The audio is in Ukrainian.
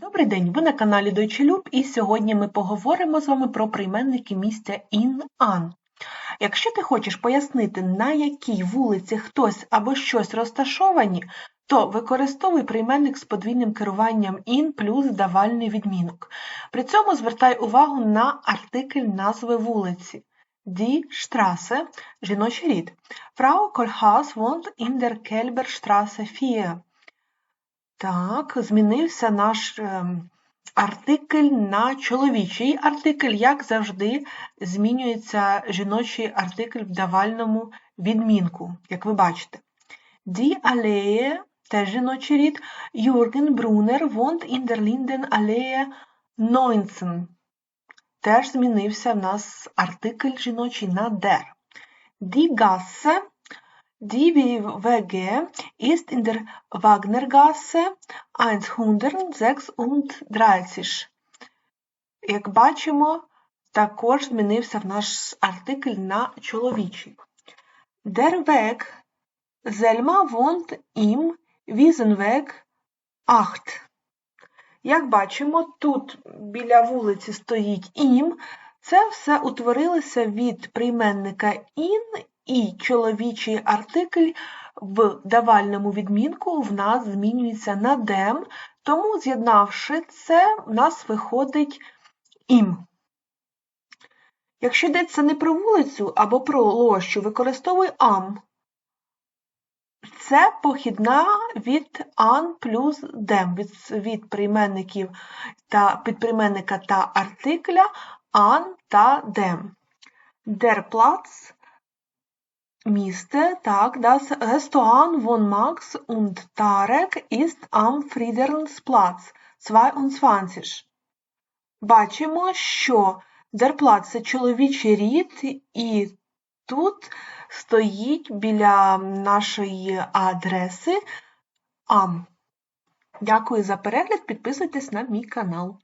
Добрий день, ви на каналі Deutsche Loop, і сьогодні ми поговоримо з вами про прийменники місця in, an. Якщо ти хочеш пояснити, на якій вулиці хтось або щось розташовані, то використовуй прийменник з подвійним керуванням in плюс давальний відмінок. При цьому звертай увагу на артикль назви вулиці. Die Straße – жіночий рід. Frau Kohlhaas wohnt in der Kelberstraße 4. Так, змінився наш ем, артикль на чоловічий артикль, як завжди, змінюється жіночий артикль в давальному відмінку, як ви бачите. Die Allee – теж жіночий рід. Jürgen Brunner wohnt in der Lindenallee 19. Теж змінився в нас артикль жіночий на der. Die Gasse Die WG ist in der Wagnergasse 136. Як бачимо, також змінився в наш артикль на чоловічий. Der Weg Selma wohnt im Wiesenweg 8. Як бачимо, тут біля вулиці стоїть ім. Це все утворилося від прийменника in і чоловічий артикль в давальному відмінку в нас змінюється на дем, тому, з'єднавши це, в нас виходить ім. Якщо йдеться не про вулицю або про лощу, використовуй ам. Це похідна від ан плюс дем, від, від прийменників та підприйменника та артикля ан та дем. Platz місце, так, das Restaurant von Max und Tarek ist am Friedernsplatz 22. Бачимо, що Platz – це чоловічий рід, і тут стоїть біля нашої адреси ам. Дякую за перегляд, підписуйтесь на мій канал.